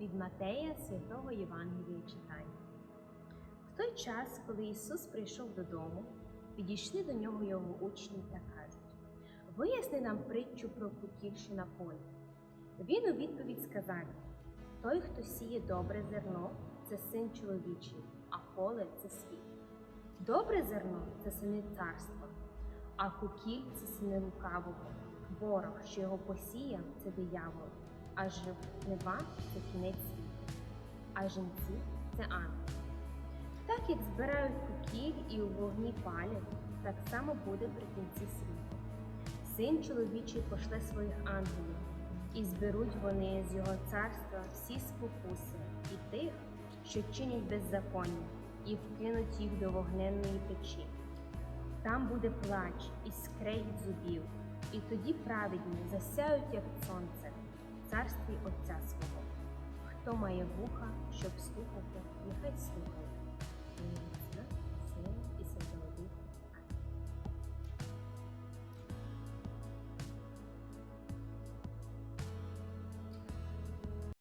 від Матея святого Євангелія читання. В той час, коли Ісус прийшов додому, підійшли до нього його учні та кажуть: Виясни нам притчу про кутів, на полі. Він у відповідь сказав: Той, хто сіє добре зерно, це син чоловічий, а поле це світ. Добре зерно це сини царства, а кукіль це сини лукавого. Ворог, що його посіяв, це диявол, а жнива це кінець світу, а жінці це ангели. Так як збирають кукіль і у вогні палять, так само буде при кінці світу. Син чоловічий пошле своїх ангелів, і зберуть вони з його царства всі спокуси і тих, що чинять беззаконня, і вкинуть їх до вогненної печі. Там буде плач і скрегіт зубів, і тоді праведні засяють, як сонце, царстві Отця свого. Хто має вуха, щоб слухати, нехай слухає.